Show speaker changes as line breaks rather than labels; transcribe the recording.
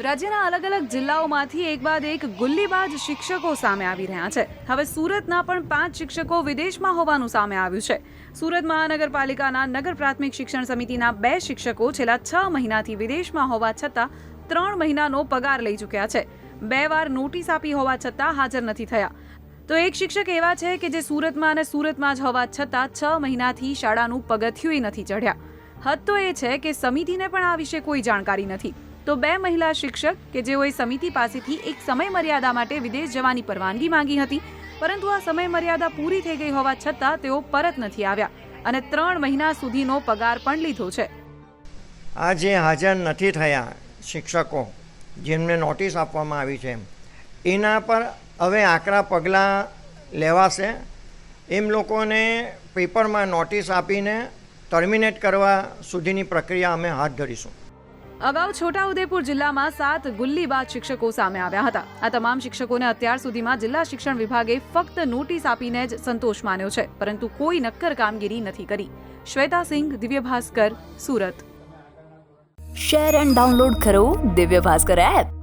રાજ્યના અલગ અલગ જિલ્લાઓમાંથી એક બાદ એક ગુલ્લીબાજ શિક્ષકો સામે આવી રહ્યા છે. હવે સુરતના પણ પાંચ શિક્ષકો વિદેશમાં હોવાનું સામે આવ્યું છે. સુરત મહાનગરપાલિકાના નગર પ્રાથમિક શિક્ષણ સમિતિના બે શિક્ષકો છેલ્લા છ મહિનાથી વિદેશમાં હોવા છતાં ત્રણ મહિનાનો પગાર લઈ ચૂક્યા છે. બે વાર નોટિસ આપી હોવા છતાં હાજર નથી થયા. તો એક શિક્ષક એવા છે કે જે સુરતમાં અને સુરતમાં જ હોવા છતાં છ મહિનાથી શાળાનું પગથિયું નથી ચઢ્યા. હદ તો એ છે કે સમિતિને પણ આ વિશે કોઈ જાણકારી નથી. તો બે મહિલા શિક્ષક કે જેઓએ સમિતિ પાસેથી એક સમય મર્યાદા માટે વિદેશ જવાની પરવાનગી માંગી હતી, પરંતુ આ સમય મર્યાદા પૂરી થઈ ગઈ હોવા છતાં તેઓ પરત નથી આવ્યા અને ત્રણ મહિના સુધીનો પગાર પણ લીધો છે.
આ જે હાજર નથી થયા શિક્ષકો, જેમને નોટિસ આપવામાં આવી છે. એના પર હવે આકરા પગલાં લેવાશે. એમ લોકોને પેપરમાં નોટિસ આપીને ટર્મિનેટ કરવા સુધીની પ્રક્રિયા અમે હાથ ધરીશું.
અગાઉ છોટાઉદેપુર જિલ્લામાં સાત ગુલ્લીબાજ શિક્ષકો સામે આવ્યા હતા. આ તમામ શિક્ષકોને અત્યાર સુધીમાં જિલ્લા શિક્ષણ વિભાગે ફક્ત નોટિસ આપીને જ સંતોષ માન્યો છે, પરંતુ કોઈ નક્કર કામગીરી નથી કરી. Shweta Singh Divya Bhaskar Surat.
Share and download કરો દિવ્ય ભાસ્કર એપ.